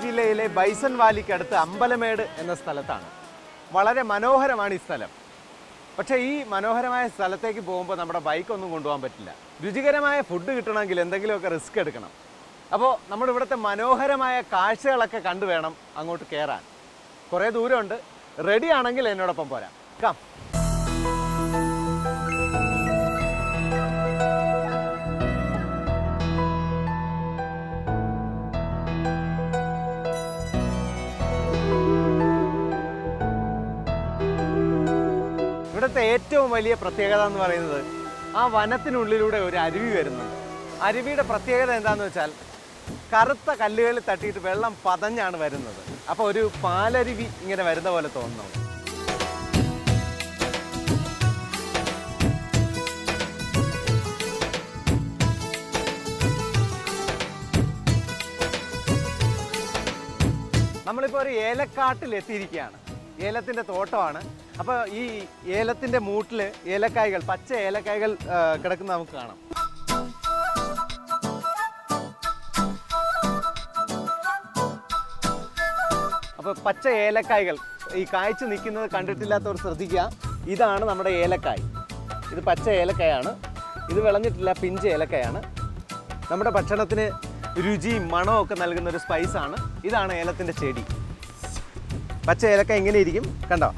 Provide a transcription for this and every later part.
ജില്ലയിലെ ബൈസൺ വാലിക്കടുത്ത് അമ്പലമേട് എന്ന സ്ഥലത്താണ്. വളരെ മനോഹരമാണ് ഈ സ്ഥലം. പക്ഷേ ഈ മനോഹരമായ സ്ഥലത്തേക്ക് പോകുമ്പോൾ നമ്മുടെ ബൈക്കൊന്നും കൊണ്ടുപോകാൻ പറ്റില്ല. രുചികരമായ ഫുഡ് കിട്ടണമെങ്കിൽ എന്തെങ്കിലുമൊക്കെ റിസ്ക് എടുക്കണം. അപ്പോൾ നമ്മുടെ ഇവിടുത്തെ മനോഹരമായ കാഴ്ചകളൊക്കെ കണ്ടുവേണം അങ്ങോട്ട് കയറാൻ കുറേ ദൂരമുണ്ട്. റെഡി ആണെങ്കിൽ എന്നോടൊപ്പം പോരാം. കം ഇവിടുത്തെ ഏറ്റവും വലിയ പ്രത്യേകത എന്ന് പറയുന്നത് ആ വനത്തിനുള്ളിലൂടെ ഒരു അരുവി വരുന്നുണ്ട്. അരുവിയുടെ പ്രത്യേകത എന്താണെന്ന് വെച്ചാൽ കറുത്ത കല്ലുകളിൽ തട്ടിയിട്ട് വെള്ളം പതഞ്ഞാണ് വരുന്നത്. അപ്പോൾ ഒരു പാലരുവി ഇങ്ങനെ വരുന്ന പോലെ തോന്നുന്നു. നമ്മളിപ്പോൾ ഒരു ഏലക്കാട്ടിൽ എത്തിയിരിക്കുകയാണ് ഏലത്തിന്റെ തോട്ടമാണ്. അപ്പോൾ ഈ ഏലത്തിന്റെ മൂട്ടിൽ ഏലക്കായകൾ പച്ച ഏലക്കായകൾ കിടക്കുന്ന നമുക്ക് കാണാം. അപ്പോൾ പച്ച ഏലക്കായകൾ ഈ കായ്ച്ചു നിൽക്കുന്നത് കണ്ടിട്ടില്ലാത്തവർ ശ്രദ്ധിക്കുക. ഇതാണ് നമ്മുടെ ഏലക്കായ്. ഇത് പച്ച ഏലക്കായാണ്. ഇത് വിളഞ്ഞിട്ടില്ല പിഞ്ച് ഏലക്കായാണ്. നമ്മുടെ ഭക്ഷണത്തിന് രുചിയും മണവും ഒക്കെ നൽകുന്ന ഒരു സ്പൈസാണ് ഇതാണ് ഏലത്തിന്റെ ചെടി. പച്ച ഏലക്ക എങ്ങനെയിരിക്കും കണ്ടോ?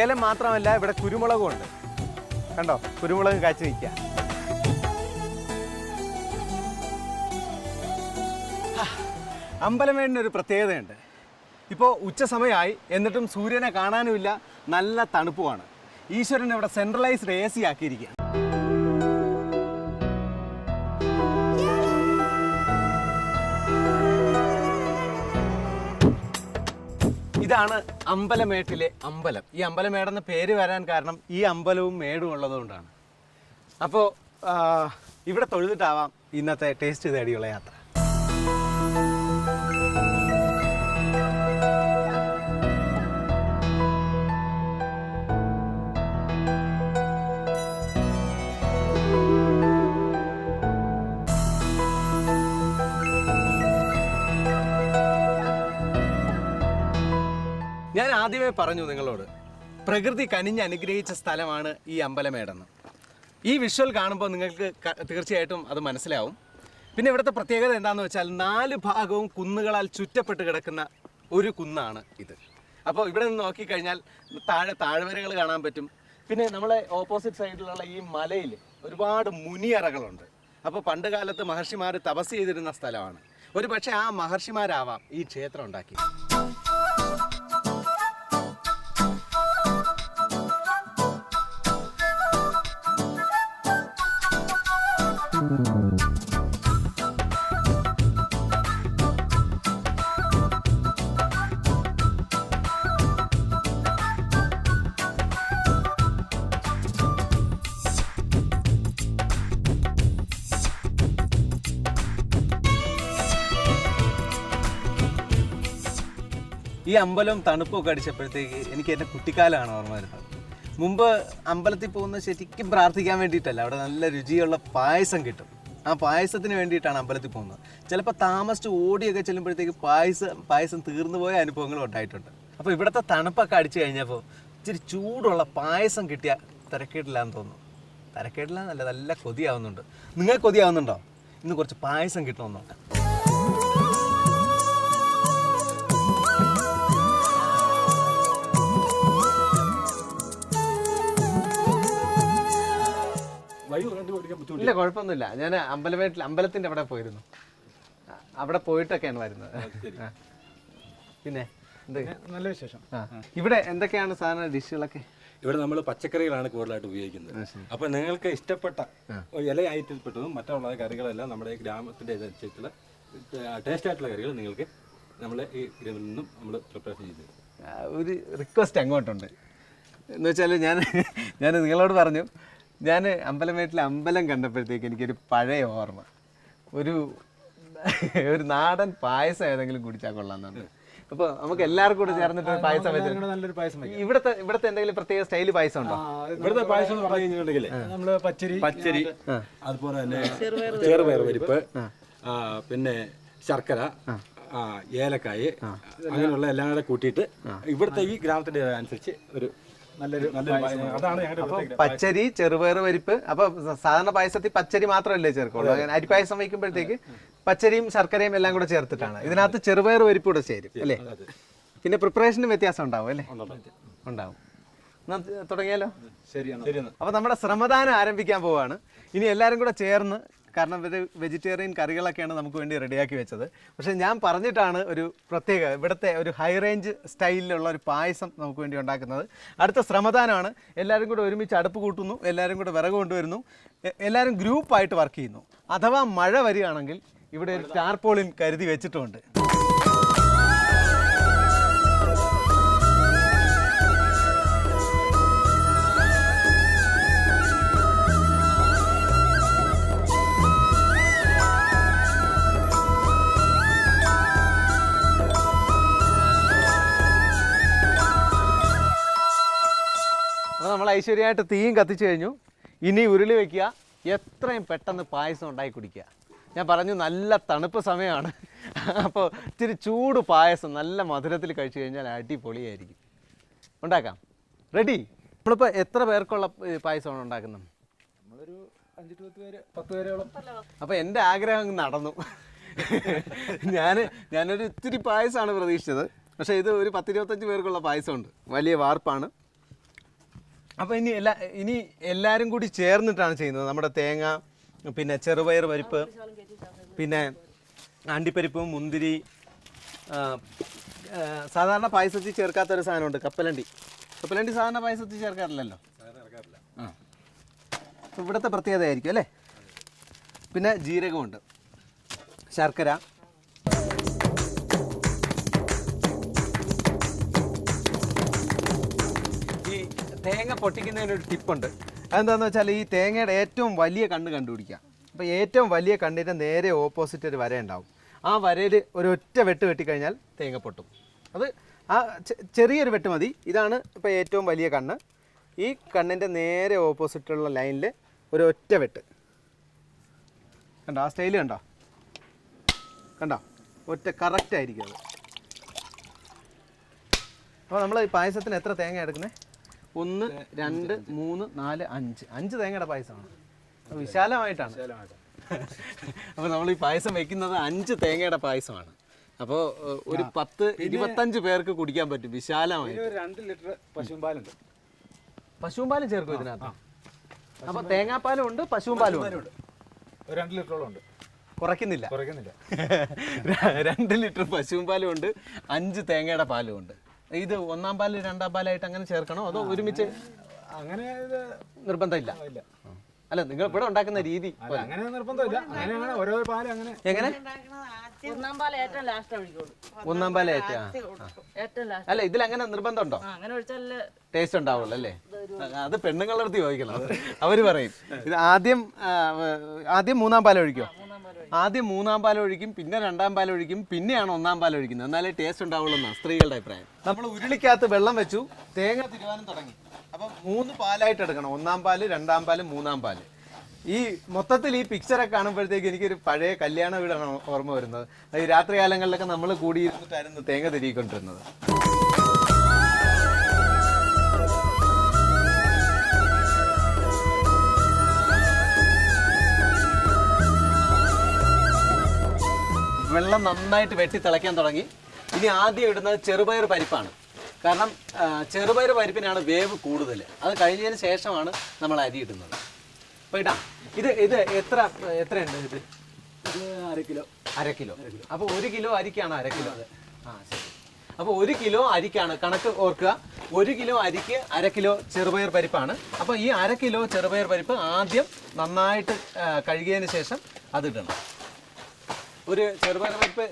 ഏലം മാത്രമല്ല ഇവിടെ കുരുമുളകും ഉണ്ട്. കണ്ടോ? കുരുമുളക് കാച്ചു നിൽക്കുക. അമ്പലമേടിനൊരു പ്രത്യേകതയുണ്ട്. ഇപ്പോൾ ഉച്ച സമയമായി എന്നിട്ടും സൂര്യനെ കാണാനുമില്ല. നല്ല തണുപ്പുമാണ്. ഈശ്വരൻ ഇവിടെ സെൻട്രലൈസ്ഡ് എ സി ആക്കിയിരിക്കുക ഇതാണ് അമ്പലമേട്ടിലെ അമ്പലം. ഈ അമ്പലമേടെന്ന പേര് വരാൻ കാരണം ഈ അമ്പലവും മേടും ഉള്ളതുകൊണ്ടാണ്. അപ്പോൾ ഇവിടെ തൊഴുതിട്ടാവാം ഇന്നത്തെ ടേസ്റ്റ് തേടിയുള്ള യാത്ര. ആദ്യമേ പറഞ്ഞു നിങ്ങളോട് പ്രകൃതി കനിഞ്ഞ് അനുഗ്രഹിച്ച സ്ഥലമാണ് ഈ അമ്പലമേടെന്ന്. ഈ വിഷ്വൽ കാണുമ്പോൾ നിങ്ങൾക്ക് തീർച്ചയായിട്ടും അത് മനസ്സിലാവും. പിന്നെ ഇവിടുത്തെ പ്രത്യേകത എന്താണെന്ന് വെച്ചാൽ നാല് ഭാഗവും കുന്നുകളാൽ ചുറ്റപ്പെട്ട് കിടക്കുന്ന ഒരു കുന്നാണ് ഇത്. അപ്പോൾ ഇവിടെ നിന്ന് നോക്കിക്കഴിഞ്ഞാൽ താഴെ താഴ്വരകൾ കാണാൻ പറ്റും. പിന്നെ നമ്മളെ ഓപ്പോസിറ്റ് സൈഡിലുള്ള ഈ മലയിൽ ഒരുപാട് മുനിയറകളുണ്ട്. അപ്പോൾ പണ്ട് കാലത്ത് മഹർഷിമാർ തപസ് ചെയ്തിരുന്ന സ്ഥലമാണ്. ഒരു പക്ഷേ ആ മഹർഷിമാരാവാം ഈ ക്ഷേത്രം ഉണ്ടാക്കി ഈ അമ്പലം തണുപ്പൊക്കെ അടിച്ചപ്പോഴത്തേക്ക് എനിക്ക് എന്റെ കുട്ടിക്കാലമാണ് ഓർമ്മ വരുന്നത്. മുമ്പ് അമ്പലത്തിൽ പോകുന്നത് ശരിക്കും പ്രാർത്ഥിക്കാൻ വേണ്ടിയിട്ടല്ല അവിടെ നല്ല രുചിയുള്ള പായസം കിട്ടും. ആ പായസത്തിന് വേണ്ടിയിട്ടാണ് അമ്പലത്തിൽ പോകുന്നത്. ചിലപ്പോൾ താമസിച്ച് ഓടിയൊക്കെ ചെല്ലുമ്പോഴത്തേക്ക് പായസം പായസം തീർന്നു പോയ അനുഭവങ്ങളും ഉണ്ടായിട്ടുണ്ട്. അപ്പോൾ ഇവിടുത്തെ തണുപ്പൊക്കെ അടിച്ചു കഴിഞ്ഞപ്പോൾ ഇച്ചിരി ചൂടുള്ള പായസം കിട്ടിയ തിരക്കേടില്ലാന്ന് തോന്നുന്നു. തിരക്കേടില്ല നല്ല നല്ല കൊതിയാവുന്നുണ്ട്. നിങ്ങൾ കൊതിയാവുന്നുണ്ടോ? ഇന്ന് കുറച്ച് പായസം കിട്ടുമെന്ന് നോക്കാം ഇല്ല കുഴപ്പമൊന്നുമില്ല. ഞാൻ അമ്പലമേട്ടിൽ അമ്പലത്തിന്റെ അവിടെ പോയിരുന്നു. അവിടെ പോയിട്ടൊക്കെയാണ് വരുന്നത്. പിന്നെ നല്ല വിശേഷം. ഇവിടെ എന്തൊക്കെയാണ് സാധാരണ ഡിഷുകളൊക്കെ? ഇവിടെ നമ്മൾ പച്ചക്കറികളാണ് കൂടുതലായിട്ട് ഉപയോഗിക്കുന്നത്. അപ്പോൾ നിങ്ങൾക്ക് ഇഷ്ടപ്പെട്ട ഇല ഐറ്റത്തിൽപ്പെട്ടതും മറ്റുള്ള കറികളെല്ലാം നമ്മുടെ ഈ ഗ്രാമത്തിന്റെ ഇതനുസരിച്ചുള്ള ടേസ്റ്റ് ആയിട്ടുള്ള കറികൾ നിങ്ങൾക്ക് നമ്മൾ ഈ ഗ്രാമിൽ നിന്നും നമ്മൾ പ്രിപ്പറേഷൻ ചെയ്ത് ഒരു റിക്വസ്റ്റ് അങ്ങോട്ടുണ്ട്. എന്ന് വെച്ചാൽ ഞാൻ ഞാൻ നിങ്ങളോട് പറഞ്ഞു ഞാൻ അമ്പലമേട്ടിലെ അമ്പലം കണ്ടപ്പോഴത്തേക്ക് എനിക്കൊരു പഴയ ഓർമ്മ. ഒരു ഒരു നാടൻ പായസം ഏതെങ്കിലും കുടിച്ചാൽ കൊള്ളാമെന്നുണ്ട്. അപ്പൊ നമുക്ക് എല്ലാവർക്കും കൂടെ ചേർന്നിട്ട് പായസം നല്ലൊരു പായസം ഇവിടത്തെ ഇവിടത്തെ എന്തെങ്കിലും പ്രത്യേക സ്റ്റൈൽ പായസം ഉണ്ടോ? ഇവിടുത്തെ പായസം എന്ന് പറഞ്ഞു കഴിഞ്ഞിട്ടുണ്ടെങ്കിൽ നമ്മൾ പച്ചരി പച്ചരി. അതുപോലെ തന്നെ ചെറുപയർ പരിപ്പ് ആ, പിന്നെ ശർക്കര ആ, ഏലക്കായ് അങ്ങനെയുള്ള എല്ലാം കൂടെ കൂട്ടിയിട്ട് ഇവിടുത്തെ ഈ ഗ്രാമത്തിന്റെ അനുസരിച്ച് ഒരു നല്ലൊരു അതാണ് ഞങ്ങളുടെ പച്ചരി ചെറുപയർ പരിപ്പ് അപ്പൊ സാധാരണ പായസത്തിൽ പച്ചരി മാത്രമല്ലേ ചേർക്കുള്ളൂ. അങ്ങനെ അരി പായസം വയ്ക്കുമ്പോഴത്തേക്ക് പച്ചരിയും ശർക്കരയും എല്ലാം കൂടെ ചേർത്തിട്ടാണ്. ഇതിനകത്ത് ചെറുപയർ പരിപ്പ് കൂടെ ചേരും അല്ലേ? പിന്നെ പ്രിപ്പറേഷനും വ്യത്യാസം ഉണ്ടാവും അല്ലേ? ഉണ്ടാവും. എന്നാ തുടങ്ങിയാലോ? ശരിയാണ് അപ്പൊ നമ്മുടെ ശ്രമദാനം ആരംഭിക്കാൻ പോവാണ്. ഇനി എല്ലാരും കൂടെ ചേർന്ന് കാരണം ഇവർ വെജിറ്റേറിയൻ കറികളൊക്കെയാണ് നമുക്ക് വേണ്ടി റെഡിയാക്കി വെച്ചത്. പക്ഷേ ഞാൻ പറഞ്ഞിട്ടാണ് ഒരു പ്രത്യേക ഇവിടുത്തെ ഒരു ഹൈ റേഞ്ച് സ്റ്റൈലിലുള്ള ഒരു പായസം നമുക്ക് വേണ്ടി ഉണ്ടാക്കുന്നത്. അടുത്ത ശ്രമദാനമാണ് എല്ലാവരും കൂടെ ഒരുമിച്ച് അടുപ്പ് കൂട്ടുന്നു എല്ലാവരും കൂടെ വിറക് കൊണ്ടുവരുന്നു എല്ലാവരും ഗ്രൂപ്പായിട്ട് വർക്ക് ചെയ്യുന്നു. അഥവാ മഴ വരികയാണെങ്കിൽ ഇവിടെ ഒരു ടാർപോളിൻ കരുതി വെച്ചിട്ടുണ്ട്. നമ്മൾ ഐശ്വര്യമായിട്ട് തീയും കത്തിച്ചു കഴിഞ്ഞു. ഇനി ഉരുളി വയ്ക്കുക എത്രയും പെട്ടെന്ന് പായസം ഉണ്ടാക്കി കുടിക്കുക. ഞാൻ പറഞ്ഞു നല്ല തണുപ്പ് സമയമാണ്. അപ്പോൾ ഇച്ചിരി ചൂട് പായസം നല്ല മധുരത്തിൽ കഴിച്ചു കഴിഞ്ഞാൽ അടിപൊളിയായിരിക്കും. ഉണ്ടാക്കാം. റെഡി നമ്മളിപ്പോൾ എത്ര പേർക്കുള്ള പായസമാണ് ഉണ്ടാക്കുന്നത്? നമ്മളൊരു അഞ്ച് പത്ത് പേര് പത്ത് പേരോളം. അപ്പോൾ എന്റെ ആഗ്രഹം നടന്നു. ഞാൻ ഞാനൊരു ഇത്തിരി പായസമാണ് പ്രതീക്ഷിച്ചത്. പക്ഷേ ഇത് ഒരു പത്തിരുപത്തഞ്ച് പേർക്കുള്ള പായസമുണ്ട്. വലിയ വാർപ്പാണ്. അപ്പോൾ ഇനി എല്ലാ ഇനി എല്ലാവരും കൂടി ചേർന്നിട്ടാണ് ചെയ്യുന്നത്. നമ്മുടെ തേങ്ങ പിന്നെ ചെറുപയർ പരിപ്പ് പിന്നെ അണ്ടിപ്പരിപ്പ് മുന്തിരി സാധാരണ പായസത്തിൽ ചേർക്കാത്തൊരു സാധനമുണ്ട് കപ്പലണ്ടി. കപ്പലണ്ടി സാധാരണ പായസത്തിൽ ചേർക്കാറില്ലല്ലോ? ആ. ഇവിടുത്തെ പ്രത്യേകതയായിരിക്കും അല്ലേ? പിന്നെ ജീരകമുണ്ട്. ശർക്കര. തേങ്ങ പൊട്ടിക്കുന്നതിനൊരു ടിപ്പുണ്ട്. അതെന്താണെന്ന് വെച്ചാൽ ഈ തേങ്ങയുടെ ഏറ്റവും വലിയ കണ്ണ് കണ്ടുപിടിക്കുക അപ്പോൾ ഏറ്റവും വലിയ കണ്ണിന്റെ നേരെ ഓപ്പോസിറ്റ് ഒരു വര ഉണ്ടാവും ആ വരയിൽ ഒരു ഒറ്റ വെട്ട് വെട്ടിക്കഴിഞ്ഞാൽ തേങ്ങ പൊട്ടും. അത് ആ ചെറിയൊരു വെട്ട് മതി. ഇതാണ് ഇപ്പോൾ ഏറ്റവും വലിയ കണ്ണ്. ഈ കണ്ണിന്റെ നേരെ ഓപ്പോസിറ്റുള്ള ലൈനിൽ ഒരു ഒറ്റ വെട്ട്. കണ്ടോ? ആ സ്റ്റൈൽ കണ്ടോ? കണ്ടോ? ഒറ്റ കറക്റ്റ് ആയിരിക്കും അത്. അപ്പോൾ നമ്മൾ ഈ പായസത്തിന് എത്ര തേങ്ങ എടുക്കുന്നത് ഒന്ന് രണ്ട് മൂന്ന് നാല് അഞ്ച്. അഞ്ച് തേങ്ങയുടെ പായസമാണ്. വിശാലമായിട്ടാണ്. അപ്പോൾ നമ്മൾ ഈ പായസം വെക്കുന്നത് അഞ്ച് തേങ്ങയുടെ പായസമാണ്. അപ്പോൾ ഒരു പത്ത് ഇരുപത്തഞ്ച് പേർക്ക് കുടിക്കാൻ പറ്റും. വിശാലമായി രണ്ട് ലിറ്റർ പശുപാലുണ്ട് പാലുണ്ട് പശുവും പാലും ചേർക്കും ഇതിനകത്ത് അപ്പോൾ തേങ്ങാപ്പാലും ഉണ്ട് പശുപാലും പാലും ഉണ്ട്. രണ്ട് ലിറ്ററോളം ഉണ്ട്. കുറയ്ക്കുന്നില്ല. കുറയ്ക്കുന്നില്ല. രണ്ട് ലിറ്റർ പശുവും പാലും ഉണ്ട് അഞ്ച് തേങ്ങയുടെ പാലും ഉണ്ട്. ഇത് ഒന്നാം പാൽ രണ്ടാം പാലായിട്ട് അങ്ങനെ ചേർക്കണോ? അതോ ഒരുമിച്ച് അങ്ങനെ നിർബന്ധമില്ല? ഇല്ല. അല്ല നിങ്ങൾ ഇവിടെ ഉണ്ടാക്കുന്ന രീതി അല്ല അങ്ങനെ നിർബന്ധമില്ല. അങ്ങനെ അങ്ങനെ ഓരോ പാൽ അങ്ങനെ എങ്ങനെ? ഒന്നാം പാൽ ഏറ്റവും ലാസ്റ്റ് ഒന്നാം പാല ഏറ്റ ഏറ്റവും ലാസ്റ്റ് അല്ല ഇതിൽ അങ്ങനെ നിർബന്ധമുണ്ടോ? ടേസ്റ്റ് ഉണ്ടാവുള്ളൂ അല്ലേ? അത് പെണ്ണുങ്ങളുടെ അടുത്ത് ചോദിക്കണം. അവർ പറയും. ഇത് ആദ്യം ആദ്യം മൂന്നാം പാൽ ഒഴിക്കോ? ആദ്യം മൂന്നാം പാൽ ഒഴിക്കും പിന്നെ രണ്ടാം പാൽ ഒഴിക്കും പിന്നെയാണ് ഒന്നാം പാൽ ഒഴിക്കുന്നത് എന്നാലേ ടേസ്റ്റ് ഉണ്ടാവുള്ളൂ എന്നാണ് സ്ത്രീകളുടെ അഭിപ്രായം. നമ്മൾ ഉരുളിക്കകത്ത് വെള്ളം വെച്ചു തേങ്ങ തിരുവാനും തുടങ്ങി. അപ്പം മൂന്ന് പാലായിട്ട് എടുക്കണം. ഒന്നാം പാൽ രണ്ടാം പാൽ മൂന്നാം പാൽ. ഈ മൊത്തത്തിൽ ഈ പിക്ചറൊക്കെ കാണുമ്പോഴത്തേക്ക് എനിക്കൊരു പഴയ കല്യാണ വീടാണ് ഓർമ്മ വരുന്നത്. ഈ രാത്രി കാലങ്ങളിലൊക്കെ നമ്മൾ കൂടിയിരുന്നിട്ടായിരുന്നു തേങ്ങ തിരികൊണ്ടിരുന്നത് വെള്ളം നന്നായിട്ട് വെട്ടി തിളയ്ക്കാൻ തുടങ്ങി. ഇനി ആദ്യം ഇടുന്നത് ചെറുപയർ പരിപ്പാണ്. കാരണം ചെറുപയർ പരിപ്പിനാണ് വേവ് കൂടുതൽ. അത് കഴിഞ്ഞതിന് ശേഷമാണ് നമ്മൾ അരി ഇടുന്നത്. അപ്പോൾ ഇടാം. ഇത് ഇത് എത്ര എത്രയുണ്ട് ഇത്? അര കിലോ. അര കിലോ. അപ്പോൾ ഒരു കിലോ അരിക്കാണ് അര കിലോ. ആ ശരി. അപ്പോൾ ഒരു കിലോ അരിക്കാണ്. കണക്ക് ഓർക്കുക. ഒരു കിലോ അരിക്ക് അര കിലോ ചെറുപയർ പരിപ്പാണ്. അപ്പോൾ ഈ അര കിലോ ചെറുപയർ പരിപ്പ് ആദ്യം നന്നായിട്ട് കഴുകിയതിന് ശേഷം അതിടണം ഒരു ചെറുപയർ പരിപ്പ്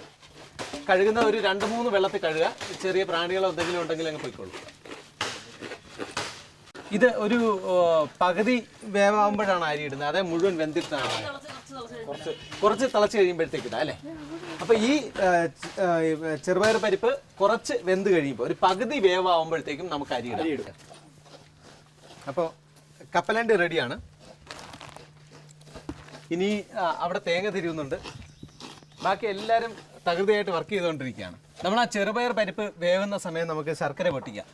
കഴുകുന്ന ഒരു രണ്ട് മൂന്ന് വെള്ളത്തിൽ കഴുകുക. ചെറിയ പ്രാണികളോ എന്തെങ്കിലും ഉണ്ടെങ്കിൽ അങ്ങ് പോയിക്കോളൂ. ഇത് ഒരു പകുതി വേവാകുമ്പോഴാണ് അരി ഇടുന്നത്. അതേ മുഴുവൻ വെന്തിട്ടാണ്. കുറച്ച് കുറച്ച് തിളച്ച് കഴിയുമ്പോഴത്തേക്ക് ഇടാം അല്ലേ? അപ്പോൾ ഈ ചെറുപയർ പരിപ്പ് കുറച്ച് വെന്ത് കഴിയുമ്പോൾ ഒരു പകുതി വേവാകുമ്പോഴത്തേക്കും നമുക്ക് അരി ഇടാം. അപ്പോൾ കപ്പലണ്ടി റെഡിയാണ്. ഇനി അവിടെ തേങ്ങ തിരിയുന്നുണ്ട്. ബാക്കി എല്ലാവരും തകൃതിയായിട്ട് വർക്ക് ചെയ്തുകൊണ്ടിരിക്കുകയാണ്. നമ്മൾ ആ ചെറുപയർ പരിപ്പ് വേവുന്ന സമയം നമുക്ക് ശർക്കര പൊട്ടിക്കാം.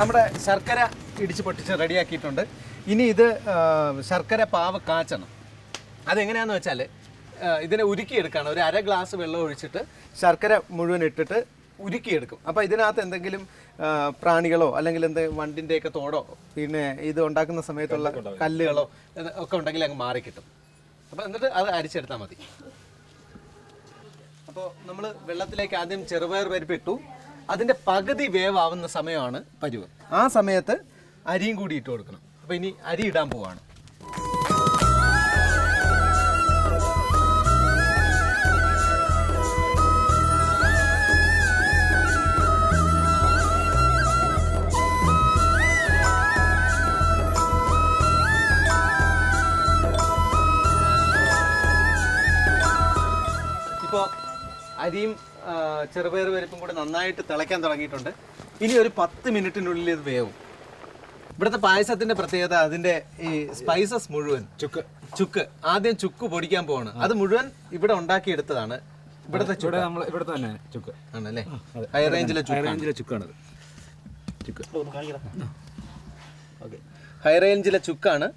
നമ്മുടെ ശർക്കര ഇടിച്ച് പൊട്ടിച്ച് റെഡിയാക്കിയിട്ടുണ്ട്. ഇനി ഇത് ശർക്കര പാവ് കാച്ചണം. അതെങ്ങനെയാണെന്ന് വെച്ചാൽ ഇതിനെ ഉരുക്കിയെടുക്കുകയാണ് ഒരു അര ഗ്ലാസ് വെള്ളം ഒഴിച്ചിട്ട് ശർക്കര മുഴുവൻ ഇട്ടിട്ട് ഉരുക്കിയെടുക്കും. അപ്പോൾ ഇതിനകത്ത് എന്തെങ്കിലും പ്രാണികളോ അല്ലെങ്കിൽ എന്ത് വണ്ടിന്റെയൊക്കെ തോടോ പിന്നെ ഇത് ഉണ്ടാക്കുന്ന സമയത്തുള്ള കല്ലുകളോ ഒക്കെ ഉണ്ടെങ്കിൽ അങ്ങ് മാറി കിട്ടും അപ്പോൾ എന്നിട്ട് അത് അരിച്ചെടുത്താൽ മതി. അപ്പോൾ നമ്മൾ വെള്ളത്തിലേക്ക് ആദ്യം ചെറുപയർ പരിപ്പിട്ടു അതിന്റെ പകുതി വേവാവുന്ന സമയമാണ് പരുവ്. ആ സമയത്ത് അരിയും കൂടി ഇട്ട് കൊടുക്കണം. അപ്പോൾ ഇനി അരി ഇടാൻ പോവാണ്. അരിയും ചെറുപയർ പരിപ്പും കൂടി നന്നായിട്ട് തിളയ്ക്കാൻ തുടങ്ങിയിട്ടുണ്ട്. ഇനി ഒരു പത്ത് മിനിറ്റിനുള്ളിൽ ഇത് വേവും. ഇവിടുത്തെ പായസത്തിന്റെ പ്രത്യേകത അതിന്റെ ഈ സ്പൈസസ് മുഴുവൻ. ചുക്ക്. ചുക്ക്. ആദ്യം ചുക്ക് പൊടിക്കാൻ പോവാണ്. അത് മുഴുവൻ ഇവിടെ ഉണ്ടാക്കിയെടുത്തതാണ്. ഇവിടുത്തെ ചുക്ക്. നമ്മൾ ഇവിടുത്തെ തന്നെ ചുക്ക്. ആണല്ലേ? ഹൈ റേഞ്ചിലെ ചുക്ക്. റേഞ്ചിലെ ചുക്കാണത് ചുക്ക് ഹൈ റേഞ്ചിലെ ചുക്കാണ്.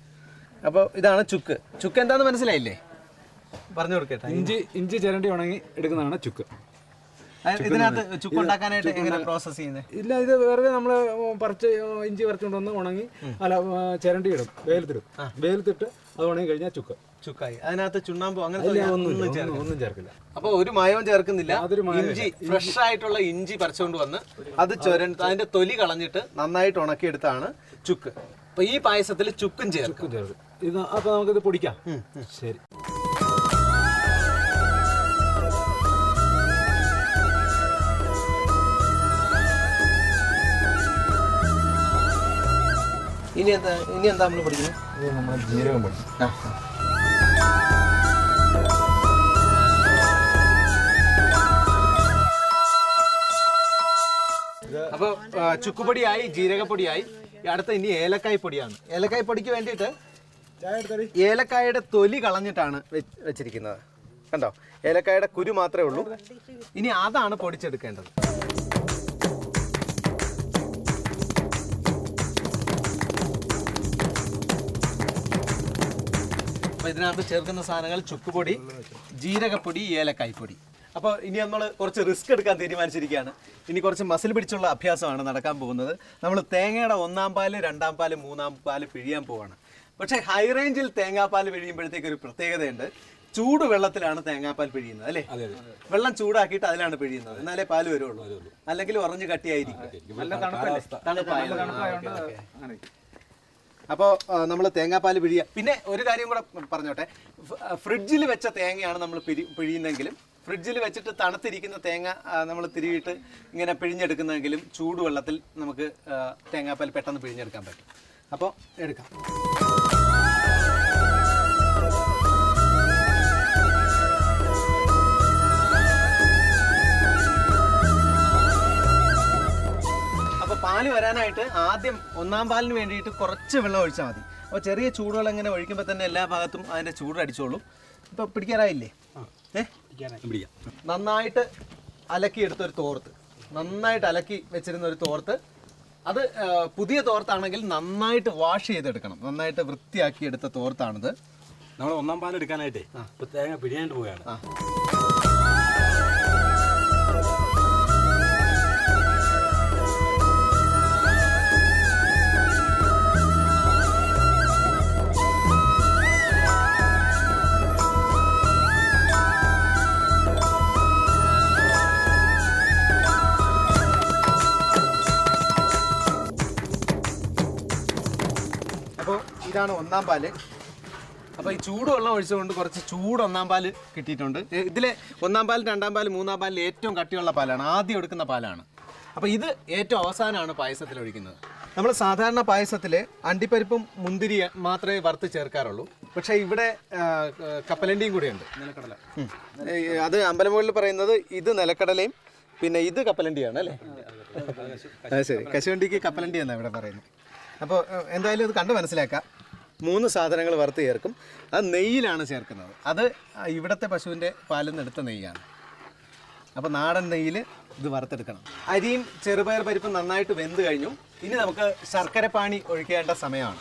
അപ്പോൾ ഇതാണ് ചുക്ക്. ചുക്ക് എന്താന്ന് മനസ്സിലായില്ലേ? പറഞ്ഞു കൊടുക്കട്ടെ. ഇഞ്ചി ഇഞ്ചി ചിരണ്ടി ഉണങ്ങി എടുക്കുന്നതാണ് ചുക്ക്. ഇതിനകത്ത് ചുക്ക് ഉണ്ടാക്കാനായിട്ട് എങ്ങനെ പ്രോസസ് ചെയ്യുന്നത് ഇല്ല ഇത് വെറുതെ നമ്മൾ പറിച്ച് ഇഞ്ചി പറിച്ചുകൊണ്ട് വന്ന് ഉണങ്ങി അല്ല ചിരണ്ടി ഇടും വെയിലത്തിടും. വെയിലത്തിട്ട് അത് ഉണങ്ങി കഴിഞ്ഞാൽ ചുക്ക്. ചുക്കായി. അതിനകത്ത് ചുണ്ണാമ്പോ അങ്ങനത്തെ ഇല്ല, ഒന്നും ചേർക്കില്ല. ഒന്നും- ഒന്നും ചേർക്കില്ല. അപ്പൊ ഒരു മായവും ചേർക്കുന്നില്ല. ഇഞ്ചി ഫ്രഷ് ആയിട്ടുള്ള ഇഞ്ചി പറിച്ചുകൊണ്ട് വന്ന് അത് ചുരണ്ട് അതിന്റെ തൊലി കളഞ്ഞിട്ട് നന്നായിട്ട് ഉണക്കിയെടുത്താണ് ചുക്ക്. അപ്പൊ ഈ പായസത്തിൽ ചുക്കും ചേർക്കും. ചേർക്കും. ഇത് അപ്പൊ നമുക്കിത് പൊടിക്കാം. ശരി. ഇനി എന്താ ഇനി എന്താ നമ്മൾ പഠിക്കുന്നത് ഇത് നമ്മൾ ജീരകം പൊടി അപ്പോൾ ചുക്കുപൊടിയായി ജീരകപ്പൊടിയായി. അടുത്ത ഇനി ഏലക്കായ് പൊടിയാണ്. ഏലക്കായ് പൊടിക്ക് വേണ്ടിയിട്ട് ചായ എടുത്തടി ഏലക്കായുടെ തൊലി കളഞ്ഞിട്ടാണ് വെച്ചിരിക്കുന്നത്. കണ്ടോ? ഏലക്കായയുടെ കുരു മാത്രമേ ഉള്ളൂ. ഇനി അതാണ് പൊടിച്ചെടുക്കേണ്ടത്. അപ്പോൾ ഇതിനകത്ത് ചേർക്കുന്ന സാധനങ്ങൾ ചുക്കുപൊടി ജീരകപ്പൊടി ഏലക്കായ് പൊടി അപ്പോൾ ഇനി നമ്മൾ കുറച്ച് റിസ്ക് എടുക്കാൻ തീരുമാനിച്ചിരിക്കുകയാണ്. ഇനി കുറച്ച് മസിൽ പിടിച്ചുള്ള അഭ്യാസമാണ് നടക്കാൻ പോകുന്നത്. നമ്മൾ തേങ്ങയുടെ ഒന്നാം പാൽ രണ്ടാം പാൽ മൂന്നാം പാൽ പിഴിയാൻ പോവാണ്. പക്ഷേ ഹൈ റേഞ്ചിൽ തേങ്ങാപ്പാൽ പിഴിയുമ്പോഴത്തേക്ക് ഒരു പ്രത്യേകതയുണ്ട്. ചൂട് വെള്ളത്തിലാണ് തേങ്ങാപ്പാൽ പിഴിയുന്നത് അല്ലേ? വെള്ളം ചൂടാക്കിയിട്ട് അതിലാണ് പിഴിയുന്നത്. എന്നാലേ പാൽ വരുള്ളൂ. അല്ലെങ്കിൽ ഉറഞ്ഞു കട്ടിയായിരിക്കും. നല്ല തണുപ്പല്ലേ? തണുപ്പായി അപ്പോൾ നമ്മൾ തേങ്ങാപ്പാൽ പിഴിയുക പിന്നെ ഒരു കാര്യം കൂടെ പറഞ്ഞോട്ടെ. ഫ്രിഡ്ജിൽ വെച്ച തേങ്ങയാണ് നമ്മൾ പിരി പിഴിയുന്നെങ്കിലും ഫ്രിഡ്ജിൽ വെച്ചിട്ട് തണുത്തിരിക്കുന്ന തേങ്ങ നമ്മൾ തിരിയിട്ട് ഇങ്ങനെ പിഴിഞ്ഞെടുക്കുന്നെങ്കിലും ചൂടുവെള്ളത്തിൽ നമുക്ക് തേങ്ങാപ്പാൽ പെട്ടെന്ന് പിഴിഞ്ഞെടുക്കാൻ പറ്റും. അപ്പോൾ എടുക്കാം. പാൽ വരാനായിട്ട് ആദ്യം ഒന്നാം പാലിന് വേണ്ടിയിട്ട് കുറച്ച് വെള്ളം ഒഴിച്ചാൽ മതി. അപ്പോൾ ചെറിയ ചൂടുവെള്ളം ഇങ്ങനെ ഒഴിക്കുമ്പോൾ തന്നെ എല്ലാ ഭാഗത്തും അതിന്റെ ചൂട് അടിച്ചോളും. ഇപ്പോൾ പിടിക്കാറായില്ലേ? ഏ? നന്നായിട്ട് അലക്കി എടുത്തൊരു തോർത്ത്. നന്നായിട്ട് അലക്കി വെച്ചിരുന്ന ഒരു തോർത്ത്. അത് പുതിയ തോർത്താണെങ്കിൽ നന്നായിട്ട് വാഷ് ചെയ്തെടുക്കണം. നന്നായിട്ട് വൃത്തിയാക്കി എടുത്ത തോർത്താണിത്. നമ്മൾ ഒന്നാം പാൽ എടുക്കാനായിട്ടേ ഇപ്പൊ തേങ്ങ പിഴിയാണ്ട് പോവുകയാണ്. ഇതാണ് ഒന്നാം പാൽ. അപ്പോൾ ഈ ചൂടുവെള്ളം ഒഴിച്ചുകൊണ്ട് കുറച്ച് ചൂട് ഒന്നാം പാൽ കിട്ടിയിട്ടുണ്ട്. ഇതിലെ ഒന്നാം പാൽ രണ്ടാം പാൽ മൂന്നാം പാലിൽ ഏറ്റവും കട്ടിയുള്ള പാലാണ് ആദ്യം എടുക്കുന്ന പാലാണ്. അപ്പോൾ ഇത് ഏറ്റവും അവസാനമാണ് പായസത്തിൽ ഒഴിക്കുന്നത്. നമ്മൾ സാധാരണ പായസത്തിൽ അണ്ടിപ്പരിപ്പും മുന്തിരി മാത്രമേ വറുത്ത് ചേർക്കാറുള്ളൂ. പക്ഷേ ഇവിടെ കപ്പലണ്ടിയും കൂടിയുണ്ട്. നിലക്കടല. അത് അമ്പലമുകളിൽ പറയുന്നത് ഇത് നിലക്കടലയും പിന്നെ ഇത് കപ്പലണ്ടിയാണ് അല്ലേ? ശരി. കശുവണ്ടിക്ക് കപ്പലണ്ടി എന്നാണ് ഇവിടെ പറയുന്നത്. അപ്പോൾ എന്തായാലും ഇത് കണ്ട് മനസ്സിലാക്കാം. മൂന്ന് സാധനങ്ങൾ വറുത്ത് ചേർക്കും. അത് നെയ്യിലാണ് ചേർക്കുന്നത്. അത് ഇവിടുത്തെ പശുവിന്റെ പാലിൽ നിന്ന് എടുത്ത നെയ്യാണ്. അപ്പോൾ നാടൻ നെയ്യിൽ ഇത് വറുത്തെടുക്കണം. അരിയും ചെറുപയർ പരിപ്പും നന്നായിട്ട് വെന്ത് കഴിഞ്ഞു. ഇനി നമുക്ക് ശർക്കര പാനി ഒഴിക്കേണ്ട സമയമാണ്.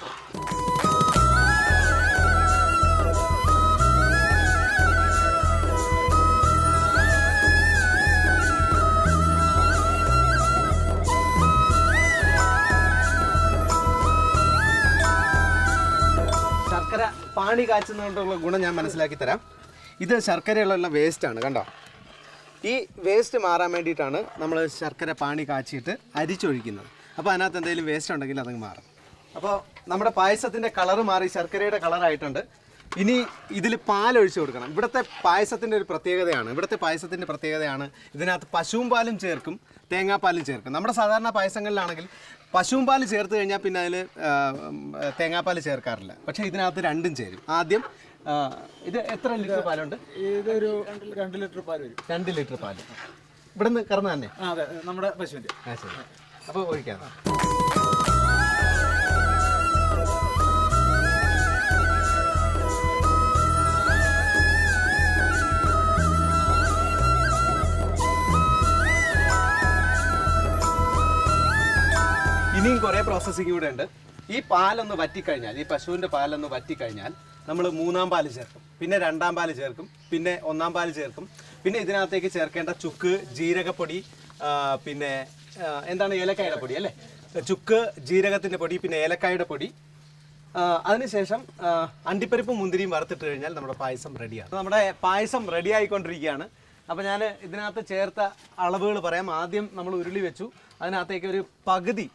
പാണി കാച്ചുന്നതുകൊണ്ടുള്ള ഗുണം ഞാൻ മനസ്സിലാക്കി തരാം. ഇത് ശർക്കരയുള്ള ആണ് കണ്ടോ? ഈ വേസ്റ്റ് മാറാൻ വേണ്ടിയിട്ടാണ് നമ്മൾ ശർക്കര പാണി കാച്ചിയിട്ട് അരിച്ചൊഴിക്കുന്നത്. അപ്പോൾ അതിനകത്ത് എന്തെങ്കിലും വേസ്റ്റ് ഉണ്ടെങ്കിൽ അതങ്ങ് മാറും. അപ്പോൾ നമ്മുടെ പായസത്തിന്റെ കളറ് മാറി ശർക്കരയുടെ കളറായിട്ടുണ്ട് ഇനി ഇതിൽ പാലൊഴിച്ച് കൊടുക്കണം. ഇവിടുത്തെ പായസത്തിന്റെ ഒരു പ്രത്യേകതയാണ്. ഇവിടുത്തെ പായസത്തിന്റെ പ്രത്യേകതയാണ്. ഇതിനകത്ത് പശുവും പാലും ചേർക്കും തേങ്ങാപ്പാലും ചേർക്കും. നമ്മുടെ സാധാരണ പായസങ്ങളിലാണെങ്കിൽ പശുവും പാൽ ചേർത്ത് കഴിഞ്ഞാൽ പിന്നെ അതിൽ തേങ്ങാപ്പാൽ ചേർക്കാറില്ല. പക്ഷേ ഇതിനകത്ത് രണ്ടും ചേരും. ആദ്യം ഇത് എത്ര ലിറ്റർ പാലുണ്ട്? ഇതൊരു രണ്ട് ലിറ്റർ പാൽ വരും. രണ്ട് ലിറ്റർ പാൽ. ഇവിടുന്ന് കറന്ന് തന്നെ? അതെ. നമ്മുടെ പശുവിന്റെ. ആ ശരി. അപ്പോൾ ഒഴിക്കാം. ഇനിയും കുറേ പ്രോസസ്സിംഗ് കൂടെ ഉണ്ട്. ഈ പാലൊന്ന് വറ്റിക്കഴിഞ്ഞാൽ ഈ പശുവിന്റെ പാലൊന്ന് വറ്റിക്കഴിഞ്ഞാൽ നമ്മൾ മൂന്നാം പാൽ ചേർക്കും. പിന്നെ രണ്ടാം പാൽ ചേർക്കും. പിന്നെ ഒന്നാം പാൽ ചേർക്കും. പിന്നെ ഇതിനകത്തേക്ക് ചേർക്കേണ്ട ചുക്ക് ജീരകപ്പൊടി പിന്നെ എന്താണ് ഏലക്കായുടെ പൊടി അല്ലേ? ചുക്ക് ജീരകത്തിന്റെ പൊടി പിന്നെ ഏലക്കായുടെ പൊടി. അതിനുശേഷം അണ്ടിപ്പരിപ്പും മുന്തിരിയും വറുത്തിട്ട് കഴിഞ്ഞാൽ നമ്മുടെ പായസം റെഡിയാണ്. നമ്മുടെ പായസം റെഡി ആയിക്കൊണ്ടിരിക്കുകയാണ്. അപ്പോൾ ഞാൻ ഇതിനകത്ത് ചേർത്ത അളവുകൾ പറയാം. ആദ്യം നമ്മൾ ഉരുളി വെച്ചു. അതിനകത്തേക്ക് ഒരു പകുതി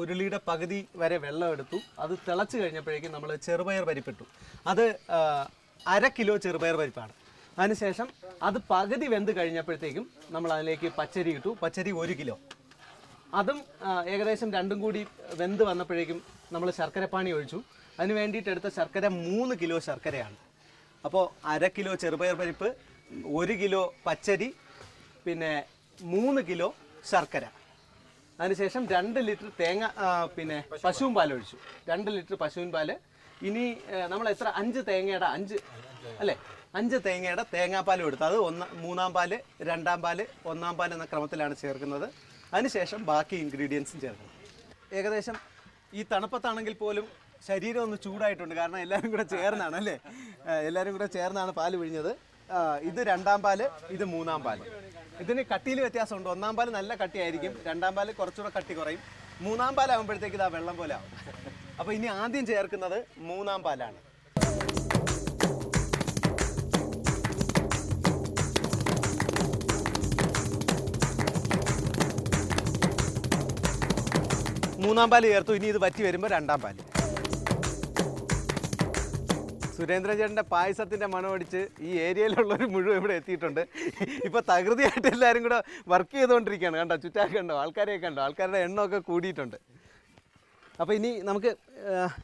ഉരുളിയുടെ പകുതി വരെ വെള്ളം എടുത്തു. അത് തിളച്ചു കഴിഞ്ഞപ്പോഴേക്കും നമ്മൾ ചെറുപയർ പരിപ്പിട്ടു. അത് അര കിലോ ചെറുപയർ പരിപ്പാണ്. അതിനുശേഷം അത് പകുതി വെന്ത് കഴിഞ്ഞപ്പോഴത്തേക്കും നമ്മൾ അതിലേക്ക് പച്ചരി ഇട്ടു. പച്ചരി ഒരു കിലോ. അതും ഏകദേശം രണ്ടും കൂടി വെന്ത് വന്നപ്പോഴേക്കും നമ്മൾ ശർക്കരപ്പാണി ഒഴിച്ചു. അതിന് വേണ്ടിയിട്ട് എടുത്ത ശർക്കര മൂന്ന് കിലോ ശർക്കരയാണ്. അപ്പോൾ അര കിലോ ചെറുപയർ പരിപ്പ് ഒരു കിലോ പച്ചരി പിന്നെ മൂന്ന് കിലോ ശർക്കര. അതിനുശേഷം രണ്ട് ലിറ്റർ തേങ്ങ പിന്നെ പശുവും പാൽ ഒഴിച്ചു. രണ്ട് ലിറ്റർ പശുവിൻ പാൽ ഇനി നമ്മൾ എത്ര? അഞ്ച് തേങ്ങയുടെ അഞ്ച് അല്ലേ? അഞ്ച് തേങ്ങയുടെ തേങ്ങാപ്പാലും എടുത്തു അത് ഒന്ന് മൂന്നാം പാൽ രണ്ടാം പാൽ ഒന്നാം പാൽ എന്ന ക്രമത്തിലാണ് ചേർക്കുന്നത്. അതിനുശേഷം ബാക്കി ഇൻഗ്രീഡിയൻസും ചേർക്കണം. ഏകദേശം ഈ തണുപ്പത്താണെങ്കിൽ പോലും ശരീരം ഒന്ന് ചൂടായിട്ടുണ്ട്. കാരണം എല്ലാവരും കൂടെ ചേർന്നാണ് അല്ലേ? എല്ലാവരും കൂടെ ചേർന്നാണ് പാൽ പിഴിഞ്ഞത്. ഇത് രണ്ടാം പാൽ ഇത് മൂന്നാം പാൽ. ഇതിന് കട്ടിയിൽ വ്യത്യാസമുണ്ട്. ഒന്നാം പാൽ നല്ല കട്ടിയായിരിക്കും. രണ്ടാം പാൽ കുറച്ചുകൂടെ കട്ടി കുറയും. മൂന്നാം പാലാകുമ്പോഴത്തേക്ക് ഇതാ വെള്ളം പോലെ ആവും. അപ്പോൾ ഇനി ആദ്യം ചേർക്കുന്നത് മൂന്നാം പാലാണ്. മൂന്നാം പാൽ ചേർത്തു. ഇനി ഇത് വറ്റി വരുമ്പോൾ രണ്ടാം പാൽ. സുരേന്ദ്രൻ ചേട്ടന്റെ പായസത്തിന്റെ മണമടിച്ച് ഈ ഏരിയയിലുള്ളവർ മുഴുവൻ ഇവിടെ എത്തിയിട്ടുണ്ട്. ഇപ്പോൾ തകൃതിയായിട്ട് എല്ലാവരും കൂടെ വർക്ക് ചെയ്തുകൊണ്ടിരിക്കുകയാണ്. കണ്ടോ ചുറ്റാ കണ്ടോ ആൾക്കാരെയൊക്കെ കണ്ടോ ആൾക്കാരുടെ എണ്ണമൊക്കെ കൂടിയിട്ടുണ്ട്. അപ്പോൾ ഇനി നമുക്ക്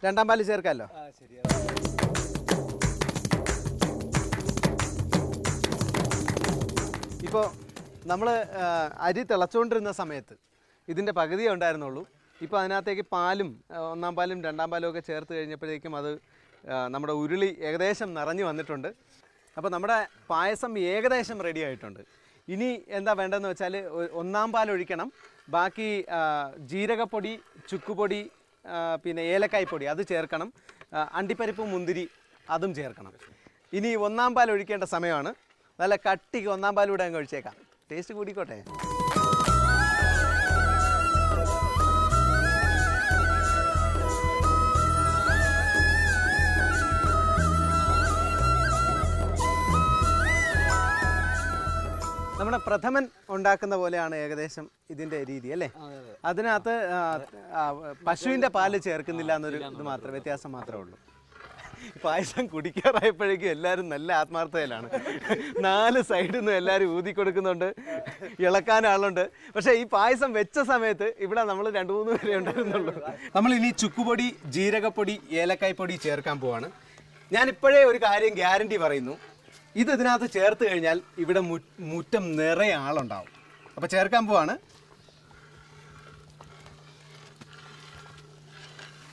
രണ്ടാം പാൽ ചേർക്കാമല്ലോ? ഇപ്പോൾ നമ്മൾ അരി തിളച്ചുകൊണ്ടിരുന്ന സമയത്ത് ഇതിന്റെ പകുതിയേ ഉണ്ടായിരുന്നുള്ളൂ. ഇപ്പോൾ അതിനകത്തേക്ക് പാലും ഒന്നാം പാലും രണ്ടാം പാലും ഒക്കെ ചേർത്ത് കഴിഞ്ഞപ്പോഴേക്കും അത് നമ്മുടെ ഉരുളി ഏകദേശം നിറഞ്ഞു വന്നിട്ടുണ്ട്. അപ്പോൾ നമ്മുടെ പായസം ഏകദേശം റെഡി ആയിട്ടുണ്ട്. ഇനി എന്താ വേണ്ടതെന്ന് വെച്ചാൽ ഒന്നാം പാൽ ഒഴിക്കണം. ബാക്കി ജീരകപ്പൊടി ചുക്കുപൊടി പിന്നെ ഏലക്കായ്പൊടി അത് ചേർക്കണം. അണ്ടിപ്പരിപ്പ് മുന്തിരി അതും ചേർക്കണം. ഇനി ഒന്നാം പാൽ ഒഴിക്കേണ്ട സമയമാണ്. നല്ല കട്ടിക്ക് ഒന്നാം പാലൂടെ അങ്ങ് ഒഴിച്ചേക്കാം. ടേസ്റ്റ് കൂടിക്കോട്ടെ. നമ്മുടെ പ്രഥമൻ ഉണ്ടാക്കുന്ന പോലെയാണ് ഏകദേശം ഇതിന്റെ രീതി അല്ലേ? അതിനകത്ത് പശുവിന്റെ പാൽ ചേർക്കുന്നില്ല എന്നൊരു ഇത് മാത്രം വ്യത്യാസം മാത്രമേ ഉള്ളൂ. പായസം കുടിക്കാറായപ്പോഴേക്കും എല്ലാവരും നല്ല ആത്മാർത്ഥതയിലാണ്. നാല് സൈഡിൽ നിന്നും എല്ലാവരും ഊതി കൊടുക്കുന്നുണ്ട്. ഇളക്കാൻ ആളുണ്ട് പക്ഷേ ഈ പായസം വെച്ച സമയത്ത് ഇവിടെ നമ്മൾ രണ്ട് മൂന്ന് പേരെ ഉണ്ടായിരുന്നുള്ളൂ. നമ്മൾ ഇനി ചുക്കുപൊടി ജീരകപ്പൊടി ഏലക്കായ്പൊടി ചേർക്കാൻ പോവാണ്. ഞാൻ ഇപ്പോഴേ ഒരു കാര്യം ഗ്യാരണ്ടി പറയുന്നു. ഇത് ഇതിനകത്ത് ചേർത്ത് കഴിഞ്ഞാൽ ഇവിടെ മുറ്റം നിറയെ ആളുണ്ടാവും. അപ്പോൾ ചേർക്കാൻ പോവാണ്.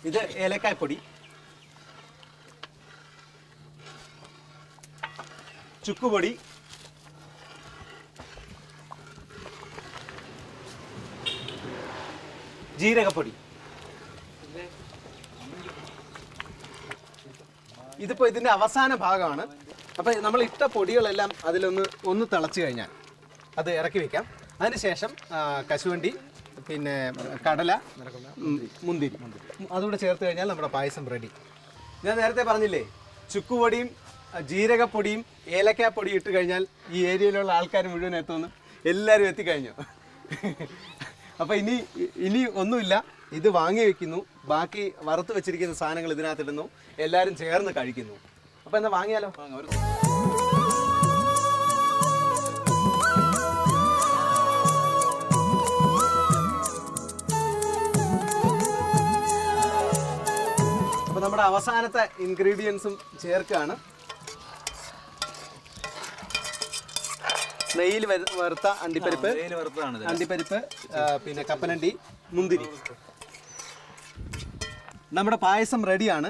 ഇത് ഏലക്കായ്പൊടി ചുക്കുപൊടി. ജീരകപ്പൊടി. ഇതിപ്പോ ഇതിന്റെ അവസാന ഭാഗമാണ്. അപ്പൊ നമ്മൾ ഇട്ട പൊടികളെല്ലാം അതിലൊന്ന് ഒന്ന് തിളച്ചു കഴിഞ്ഞാൽ അത് ഇറക്കി വെക്കാം. അതിനുശേഷം കശുവണ്ടി പിന്നെ കടല മുന്തിരി. അതുകൂടെ ചേർത്ത് കഴിഞ്ഞാൽ നമ്മുടെ പായസം റെഡി ഞാൻ നേരത്തെ പറഞ്ഞില്ലേ ചുക്കുപൊടിയും ജീരകപ്പൊടിയും ഏലക്കാപ്പൊടിയും ഇട്ട് കഴിഞ്ഞാൽ ഈ ഏരിയയിലുള്ള ആൾക്കാർ മുഴുവൻ എത്തുമെന്ന് എല്ലാവരും എത്തിക്കഴിഞ്ഞു. അപ്പോൾ ഇനി ഇനി ഒന്നുമില്ല. ഇത് വാങ്ങി വെക്കുന്നു. ബാക്കി വറുത്ത് വെച്ചിരിക്കുന്ന സാധനങ്ങൾ ഇതിനകത്തിടുന്നു. എല്ലാവരും ചേർന്ന് കഴിക്കുന്നു. അപ്പോൾ എന്നാ വാങ്ങിയാലോ? അപ്പൊ നമ്മുടെ അവസാനത്തെ ഇൻഗ്രീഡിയൻസും ചേർക്കുകയാണ് നെയ്യിൽ വറുത്ത അണ്ടിപ്പരിപ്പ് അണ്ടിപ്പരിപ്പ് പിന്നെ കപ്പനണ്ടി മുന്തിരി. നമ്മുടെ പായസം റെഡിയാണ്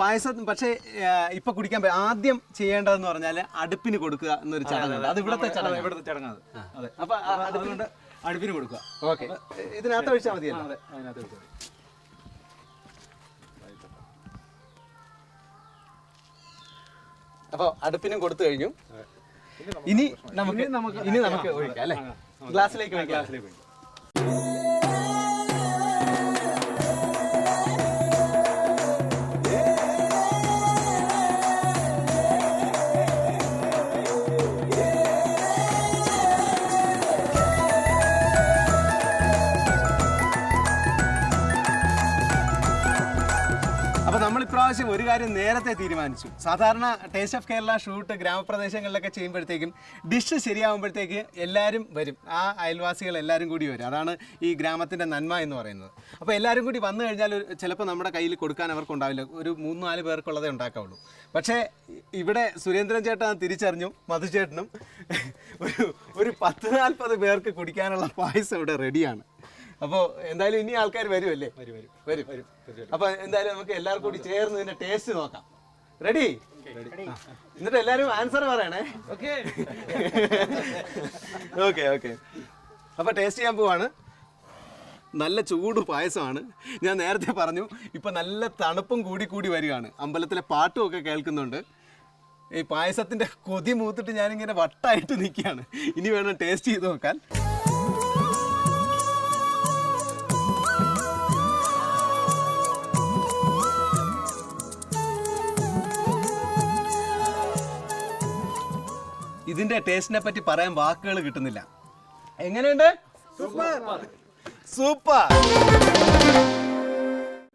പായസം പക്ഷേ ഇപ്പൊ കുടിക്കാൻ ആദ്യം ചെയ്യേണ്ടതെന്ന് പറഞ്ഞാൽ അടുപ്പിന് കൊടുക്കുക എന്നൊരു ചടങ്ങുണ്ട്. അത്. ഇവിടുത്തെ ചടങ്ങ് ഇവിടുത്തെ ചടങ്ങാണ്. അതെ. അപ്പൊ അതുകൊണ്ട് അടുപ്പിന് കൊടുക്കുക. ഓക്കെ. ഇതിനകത്ത് ഒഴിച്ചാൽ മതിയല്ലോ. അതെ. അതിനകത്ത് ഒഴിച്ചാൽ മതി. അപ്പോൾ അടുപ്പിനും കൊടുത്തു കഴിഞ്ഞു. ഇനി നമുക്ക് ഇനി നമുക്ക് ഒഴിക്കാം അല്ലേ? ഗ്ലാസ്സിലേക്ക് ഗ്ലാസ്സിലേക്ക് ഒഴിക്കും. കാര്യം നേരത്തെ തീരുമാനിച്ചു. സാധാരണ ടേസ്റ്റ് ഓഫ് കേരള ഷൂട്ട് ഗ്രാമപ്രദേശങ്ങളിലൊക്കെ ചെയ്യുമ്പോഴത്തേക്കും ഡിഷ് ശരിയാവുമ്പോഴത്തേക്ക് എല്ലാവരും വരും. ആ അയൽവാസികൾ എല്ലാവരും കൂടി വരും. അതാണ് ഈ ഗ്രാമത്തിന്റെ നന്മ എന്ന് പറയുന്നത്. അപ്പോൾ എല്ലാവരും കൂടി വന്നു കഴിഞ്ഞാൽ ചിലപ്പോൾ നമ്മുടെ കയ്യിൽ കൊടുക്കാൻ അവർക്കുണ്ടാവില്ല ഒരു മൂന്ന് നാല് പേർക്കുള്ളതേ ഉണ്ടാക്കാവുള്ളൂ. പക്ഷേ ഇവിടെ സുരേന്ദ്രൻ ചേട്ടൻ തിരിച്ചറിഞ്ഞു മധുചേട്ടനും ഒരു ഒരു പത്ത് നാൽപ്പത് പേർക്ക് കുടിക്കാനുള്ള പായസം ഇവിടെ റെഡിയാണ് അപ്പോൾ എന്തായാലും ഇനി ആൾക്കാർ വരുമല്ലേ വരും വരും. വരും. അപ്പൊ എന്തായാലും നമുക്ക് എല്ലാവർക്കും കൂടി ചേർന്ന് ഇതിന്റെ ടേസ്റ്റ് നോക്കാം. റെഡി എന്നിട്ട് എല്ലാരും ആൻസർ പറയണേ. ഓക്കെ ഓക്കെ ഓക്കെ അപ്പൊ ടേസ്റ്റ് ചെയ്യാൻ പോവാണ്. നല്ല ചൂട് പായസമാണ്. ഞാൻ നേരത്തെ പറഞ്ഞു ഇപ്പൊ നല്ല തണുപ്പും കൂടി കൂടി വരികയാണ്. അമ്പലത്തിലെ പാട്ടും ഒക്കെ കേൾക്കുന്നുണ്ട്. ഈ പായസത്തിന്റെ കൊതി മൂത്തിട്ട് ഞാനിങ്ങനെ വട്ടായിട്ട് നിൽക്കുകയാണ്. ഇനി വേണം ടേസ്റ്റ് ചെയ്ത് നോക്കാൻ. ഇതിന്റെ ടേസ്റ്റിനെ പറ്റി പറയാൻ വാക്കുകൾ കിട്ടുന്നില്ല. എങ്ങനെയുണ്ട്? സൂപ്പർ. സൂപ്പർ.